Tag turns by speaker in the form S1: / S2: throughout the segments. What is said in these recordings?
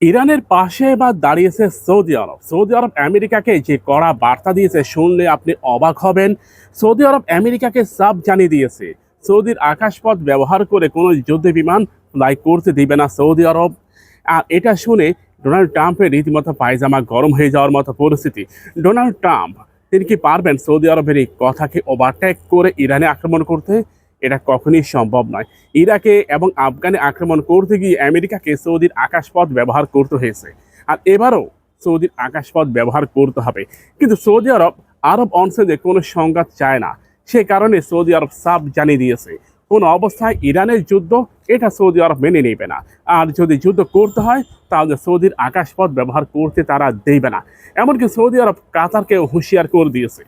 S1: ইরানের পাশে এবার দাঁড়িয়েছে সৌদি আরব। সৌদি আরব আমেরিকাকে যে কড়া বার্তা দিয়েছে, শুনলে আপনি অবাক হবেন। সৌদি আরব আমেরিকাকে সাব জানিয়ে দিয়েছে, সৌদির আকাশপথ ব্যবহার করে কোনো যুদ্ধ বিমান ফ্লাই করতে দিবে না সৌদি আরব। আর এটা শুনে ডোনাল্ড ট্রাম্পের রীতিমতো পায়জামা গরম হয়ে যাওয়ার মতো পরিস্থিতি। ডোনাল্ড ট্রাম্প, তিনি কি পারবেন সৌদি আরবের এই কথাকে ওভারটেক করে ইরানে আক্রমণ করতে? এটা কখনই সম্ভব নয়। ইরাকে এবং আফগানে আক্রমণ করতে গিয়ে আমেরিকাকে সৌদির আকাশপথ ব্যবহার করতে হয়েছে। আর এবারও সৌদির আকাশপথ ব্যবহার করতে হবে। কিন্তু সৌদি আরব আরব অঞ্চলে কোনো সংঘাত চায় না। সে কারণে সৌদি আরব সাফ জানিয়ে দিয়েছে। কোনো অবস্থায় ইরানের যুদ্ধ এটা সৌদি আরব মেনে নেবে না। আর যদি যুদ্ধ করতে হয়, তাহলে সৌদির আকাশপথ ব্যবহার করতে তারা দেবে না। এমনকি সৌদি আরব কাতারকে হুঁশিয়ার করে দিয়েছে।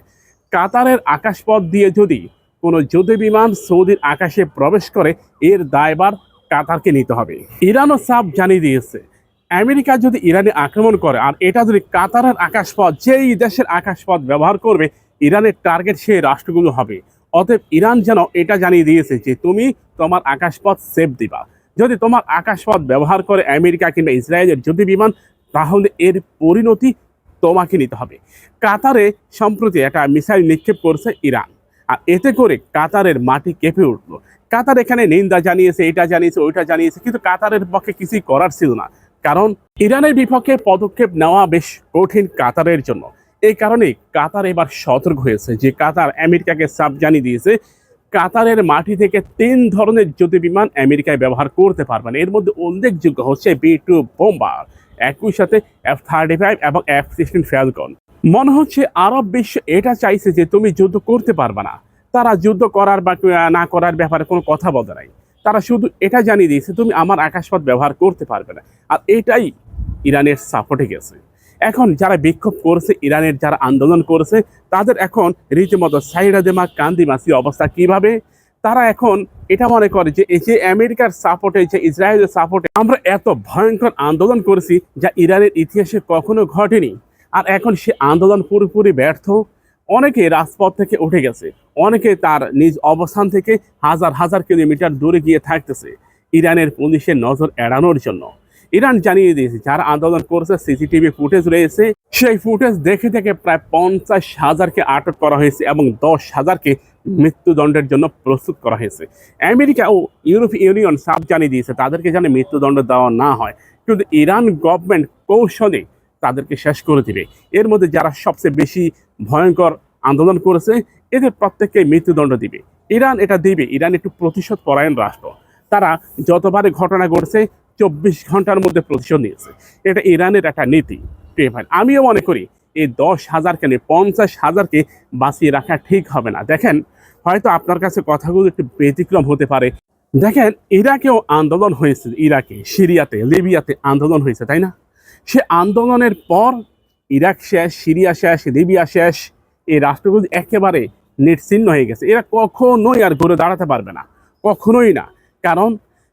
S1: কাতারের আকাশপথ দিয়ে যদি কোনো যুদ্ধ বিমান সৌদির আকাশে প্রবেশ করে এর দায়বার কাতারকে নিতে হবে। ইরানও সাফ জানিয়ে দিয়েছে। আমেরিকা যদি ইরানে আক্রমণ করে, আর এটা যদি কাতারের আকাশপথ, যেই দেশের আকাশপথ ব্যবহার করবে, ইরানের টার্গেট সেই রাষ্ট্রগুলো হবে। অতএব ইরান যেন এটা জানিয়ে দিয়েছে যে, তুমি তোমার আকাশপথ সেফ দিবা। যদি তোমার আকাশপথ ব্যবহার করে আমেরিকা কিংবা ইসরায়েলের যুদ্ধ বিমান, তাহলে এর পরিণতি তোমাকে নিতে হবে। কাতারে সম্প্রতি একটা মিসাইল নিক্ষেপ করছে ইরান। আর এতে করে কাতারের মাটি কেঁপে উঠল। কাতার এখানে নিন্দা জানিয়েছে, এটা জানিয়েছে, ওইটা জানিয়েছে, কিন্তু কাতারের পক্ষে কিছুই করার ছিল না। কারণ ইরানের বিপক্ষে পদক্ষেপ নেওয়া বেশ কঠিন কাতারের জন্য। এই কারণে কাতার এবার সতর্ক হয়েছে যে কাতার আমেরিকাকে সাপ জানিয়ে দিয়েছে, কাতারের মাটি থেকে তিন ধরনের যুদ্ধ বিমান আমেরিকায় ব্যবহার করতে পারবেন এর মধ্যে উল্লেখযোগ্য হচ্ছে বি টু বোম্বার, একই সাথে এফ থার্টি ফাইভ এবং এফ সিক্সটিন ফ্যালকন মনে হচ্ছে আরব বিশ্ব এটা চাইছে যে তুমি যুদ্ধ করতে পারবে না। তারা যুদ্ধ করার বা না করার ব্যাপারে কোনো কথা বলতে নাই। তারা শুধু এটা জানিয়ে দিয়েছে, তুমি আমার আকাশপথ ব্যবহার করতে পারবে না। আর এটাই ইরানের সাপোর্টে গেছে। এখন যারা বিক্ষোভ করছে, ইরানের যারা আন্দোলন করেছে, তাদের এখন রীতিমতো সাইডা দেমা কান্দিমাসি অবস্থা কীভাবে? তারা এখন এটা মনে করে যে এই যে আমেরিকার সাপোর্টে যে ইসরায়েলের সাপোর্টে আমরা এত ভয়ঙ্কর আন্দোলন করেছি যা ইরানের ইতিহাসে কখনো ঘটেনি। আর এখন সে আন্দোলন পুরোপুরি ব্যর্থ। অনেকে রাজপথ থেকে উঠে গেছে। অনেকে তার নিজ অবস্থান থেকে হাজার হাজার কিলোমিটার দূরে গিয়ে থাকতেছে। ইরানের পুলিশের নজর এড়ানোর জন্য। ইরান জানিয়ে দিয়েছে, যারা আন্দোলন করেছে, সিসিটিভি ফুটেজ রয়েছে। সেই ফুটেজ দেখে থেকে প্রায় পঞ্চাশ হাজারকে আটক করা হয়েছে এবং দশ হাজারকে মৃত্যুদণ্ডের জন্য প্রস্তুত করা হয়েছে। আমেরিকা ও ইউরোপ ইউনিয়ন সাফ জানিয়ে দিয়েছে, তাদেরকে যেন মৃত্যুদণ্ড দেওয়া না হয়। কিন্তু ইরান গভর্নমেন্ট কৌশলে তাদেরকে শেষ করে দিবে। এর মধ্যে যারা সবচেয়ে বেশি ভয়ঙ্কর আন্দোলন করেছে, এদের প্রত্যেককে মৃত্যুদণ্ড দিবে। ইরান এটা দিবে। ইরান একটু প্রতিশোধ পরায়ণ রাষ্ট্র। তারা যতবারে ঘটনা ঘটছে, চব্বিশ ঘণ্টার মধ্যে প্রতিশোধ নিয়েছে। এটা ইরানের একটা নীতি। আমিও মনে করি, এই দশ হাজারকে নিয়ে, পঞ্চাশ হাজারকে বাঁচিয়ে রাখা ঠিক হবে না। দেখেন, হয়তো আপনার কাছে কথাগুলো একটু ব্যতিক্রম হতে পারে। দেখেন, ইরাকেও আন্দোলন হয়েছে। ইরাকে, সিরিয়াতে, লিবিয়াতে আন্দোলন হয়েছে, তাই না? সে আন্দোলনের পর ইরাক শেষ, সিরিয়া শেষ, লিবিয়া শেষ, এই রাষ্ট্রগুলি একেবারে নিশ্চিন্ন হয়ে গেছে। এরা কখনোই আর ঘুরে দাঁড়াতে পারবে না, কখনোই না। কারণ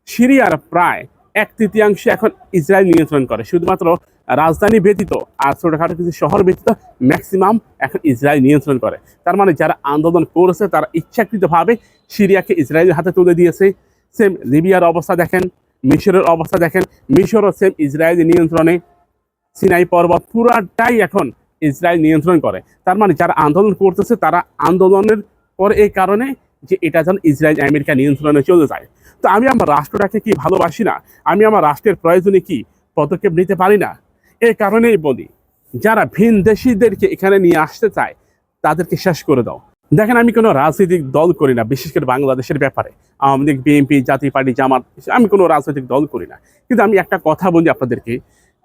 S1: সিরিয়ার প্রায় এক তৃতীয়াংশ এখন ইসরায়েল নিয়ন্ত্রণ করে। শুধুমাত্র রাজধানী ব্যতীত আর ছোটখাটো কিছু শহর ব্যতীত ম্যাক্সিমাম এখন ইসরায়েল নিয়ন্ত্রণ করে। তার মানে যারা আন্দোলন করেছে, তারা ইচ্ছাকৃতভাবে সিরিয়াকে ইসরায়েলের হাতে তুলে দিয়েছে। সেম লিবিয়ার অবস্থা দেখেন, মিশরের অবস্থা দেখেন, মিশরও সেম ইসরায়েলের নিয়ন্ত্রণে। সিনাই পর্বত পুরাটাই এখন ইসরায়েল নিয়ন্ত্রণ করে। তার মানে যারা আন্দোলন করতেছে, তারা আন্দোলনের পর এই কারণে যে এটা যেন ইসরায়েল আমেরিকা নিয়ন্ত্রণে চলে যায়। তো আমি আমার রাষ্ট্রটাকে কি ভালোবাসি না? আমি আমার রাষ্ট্রের প্রয়োজনে কি পদক্ষেপ নিতে পারি না? এই কারণেই বলি, যারা ভিন দেশিদেরকে এখানে নিয়ে আসতে চায়, তাদেরকে শেষ করে দাও। দেখেন, আমি কোনো রাজনৈতিক দল করি না, বিশেষ করে বাংলাদেশের ব্যাপারে। আওয়ামী লীগ, বিএনপি, জাতীয় পার্টি, জামাত, আমি কোনো রাজনৈতিক দল করি না। কিন্তু আমি একটা কথা বলি আপনাদেরকে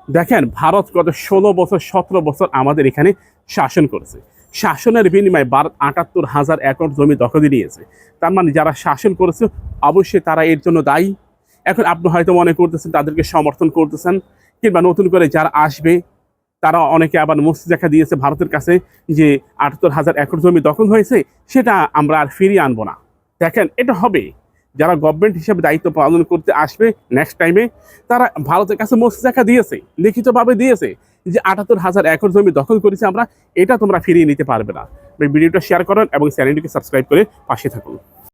S1: দেখেন, ভারত গত ষোলো বছর, সতেরো বছর আমাদের এখানে শাসন করেছে। শাসনের বিনিময়ে বার আটাত্তর হাজার একর জমি দখলে নিয়েছে। তার মানে যারা শাসন করেছে, অবশ্যই তারা এর জন্য দায়ী। এখন আপনি হয়তো মনে করতেছেন, তাদেরকে সমর্থন করতেছেন, কিংবা নতুন করে যারা আসবে, তারা অনেকে আবার মস্তি দেখা দিয়েছে ভারতের কাছে যে আটাত্তর হাজার একর জমি দখল হয়েছে, সেটা আমরা আর ফিরিয়ে আনব না। দেখেন, এটা হবে। যারা গভর্নমেন্ট হিসেবে দায়িত্ব পালন করতে আসবে নেক্সট টাইমে তারা ভারতের কাছে মস্তি দেখা দিয়েছে, লিখিতভাবে দিয়েছে যে আটাত্তর হাজার একর জমি দখল করেছে আমরা, এটা তোমরা ফিরিয়ে নিতে পারবে না। ভিডিওটা শেয়ার করুন এবং চ্যানেলটিকে সাবস্ক্রাইব করে পাশে থাকুন।